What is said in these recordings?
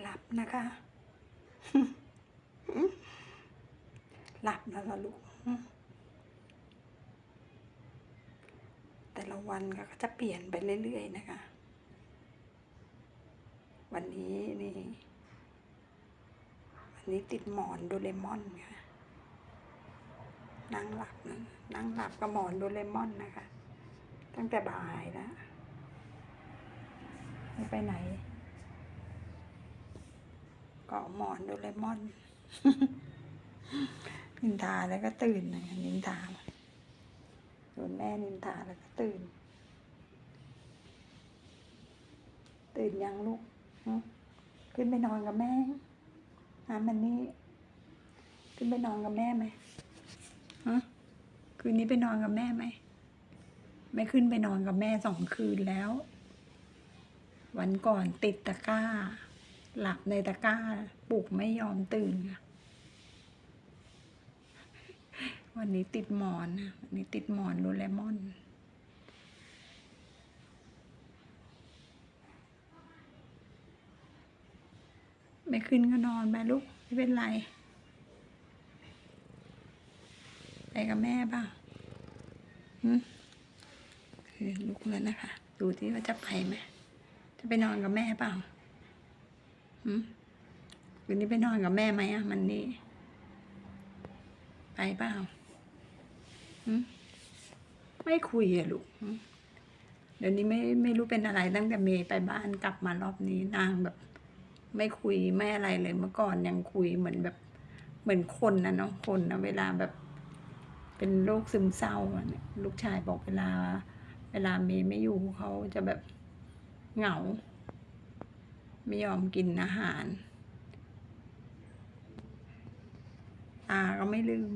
หลับนะคะ หลับแล้วล่ะลูก แต่ละวันก็จะเปลี่ยนไปเรื่อย ๆ นะคะ วันนี้นี่ วันนี้ติดหมอนโดเรมอนค่ะนั่งหลับนะนั่งหลับกับหมอนโดเรมอนนะคะ ตั้งแต่บ่ายแล้วไม่ไปไหน เกาะหมอนโดเรมอนนินทาแล้วก็ตื่นนะนินทาโดนแม่นินทาแล้วก็ตื่น ตื่นยังลูกขึ้นไปนอนกับแม่ฮะมันนี่ ขึ้นไปนอนกับแม่ไหมฮะคืนนี้ไปนอนกับแม่ไหมไม่ขึ้นไปนอนกับแม่สองคืนแล้ว วันก่อนติดตะกร้า หลับในตะกร้าปลุกไม่ยอมตื่นค่ะวันนี้ติดหมอนวันนี้ติดหมอนโดเรมอน ไม่ขึ้นก็นอนไปลูก ไม่เป็นไร ไปกับแม่เปล่าคือลุกแล้วนะคะ ดูที่ว่าจะไปไหม จะไปนอนกับแม่เปล่า หืมคืนนี้ไปนอนกับแม่ไหมอะ มันนี่ ไปเปล่าไม่คุยอะลูกเดี๋ยวนี้ไม่ไม่รู้เป็นอะไรตั้งแต่เมย์ไปบ้านกลับมารอบนี้นางแบบ ไม่คุยไม่อะไรเลยเมื่อก่อนยังคุยเหมือนแบบ เหมือนคนนะเนาะคนนะเวลาแบบ เป็นโรคซึมเศร้าเนี่ยลูกชายบอกเวลา เวลาเมย์ไม่อยู่เขาจะแบบเหงา ไม่ยอมกินอาหาร ตาก็ไม่ลืม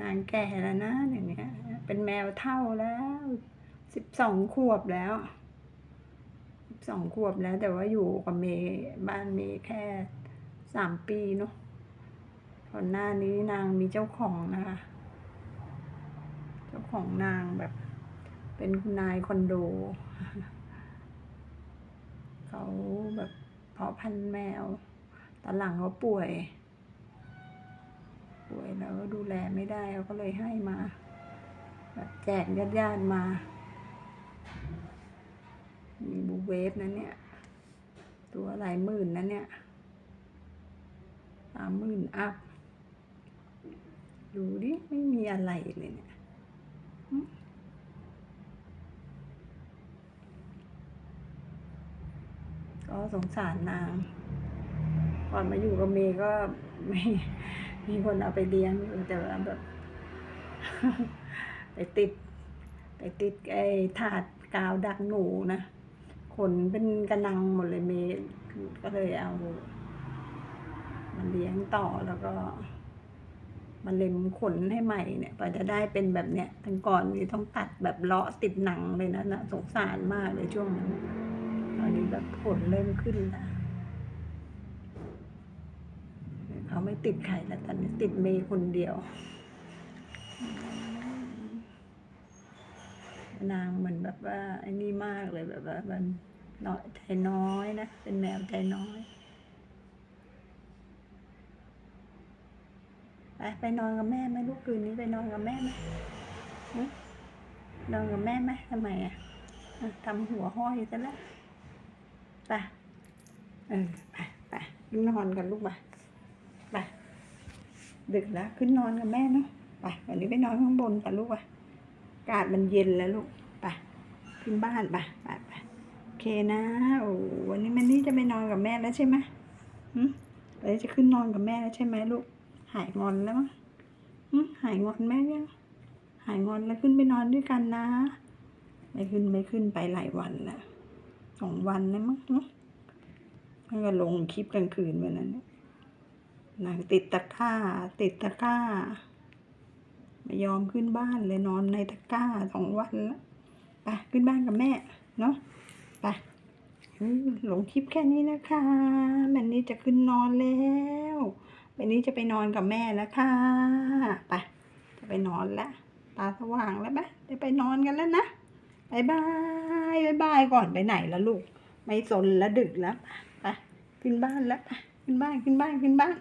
นางแก่แล้วนะเดี๋ยวนี้ย เป็นแมวเท่าแล้วสิบสองขวบแล้วสองขวบแล้ว แต่ว่าอยู่กับเมย์บ้านเมย์แค่สามปีเนาะก่อนหน้านี้นางมีเจ้าของนะคะ เจ้าของนางแบบ เป็นคุณนายคอนโด เขาแบบเพาะพันธุ์แมว ตอนหลังเขาป่วย ป่วยแล้วก็ดูแลไม่ได้เขาก็เลยให้มา แบบแจกญาติๆมา มีบูเวฟนะเนี่ย ตัวหลายหมื่นนะเนี่ยสามหมื่นอัพ ดูดิ ไม่มีอะไรเลยเนี่ย ก็สงสารนางก่อนมาอยู่กับเมย์ก็ไม่มีคนเอาไปเลี้ยงอยู่แต่ว่าแบบ ไปติด ไปติดไอ้ถาดกาวดักหนูนะขนเป็นกระนังหมดเลยเมย์ก็เลยเอามันเลี้ยงต่อแล้วก็มันเล็มขนให้ใหม่เนี่ยกว่าจะได้เป็นแบบเนี้ยทั้งก่อนนี่ต้องตัดแบบเลาะติดหนังเลยนะนะสงสารมากเลยช่วงนั้น แบบขนเริ่มขึ้นแล้วเขาไม่ติดใครแล้วตอนนี้ติดเมย์คนเดียว นางเหมือนแบบว่าไอ้นี่มากเลยแบบว่ามันน้อยใจน้อยนะ เป็นแมวใจน้อยไปไปนอนกับแม่ไหมลูกคืนนี้ไปนอนกับแม่ไหมนอนกับแม่ไหมทำไมอะอะทำหัวห้อยซะแล้ว ไปเออไปไปขึ้นนอนกันลูกไปไปดึกแล้วขึ้นนอนกับแม่เนาะไปวันนี้ไปนอนข้างบนกันลูกไปอากาศมันเย็นแล้วลูกไปขึ้นบ้านไปไปไปโอเคนะโอ้วันนี้มันนี่จะไปนอนกับแม่แล้วใช่ไหมหืมเลยวจะขึ้นนอนกับแม่แล้วใช่ไหมลูก หายงอนแล้วมั้งหืมหายงอนแม่ยังหายงอนแล้วขึ้นไปนอนด้วยกันนะ ไม่ขึ้นไม่ขึ้นไปหลายวันแล้ว สองวันแล้มั้งเนอะแล้วก็ลงคลิปกลางคืนวันนั้นเนี่ยนางติดตะกร้า ติดตะกร้า ไม่ยอมขึ้นบ้านเลยนอนในตะกร้าสองวันแล้วไปขึ้นบ้านกับแม่ เนาะไปหลงคลิปแค่นี้นะคะแม่นี้จะขึ้นนอนแล้วแม่นี้จะไปนอนกับแม่แล้วค่ะไปจะไปนอนแล้วตาสว่างแล้วไหมจะไปนอนกันแล้วนะบายบาย บายบายก่อนไปไหนแล้วลูก ไม่สนแล้วดึกแล้วไปขึ้นบ้านแล้วไปขึ้นบ้านขึ้นบ้านขึ้นบ้าน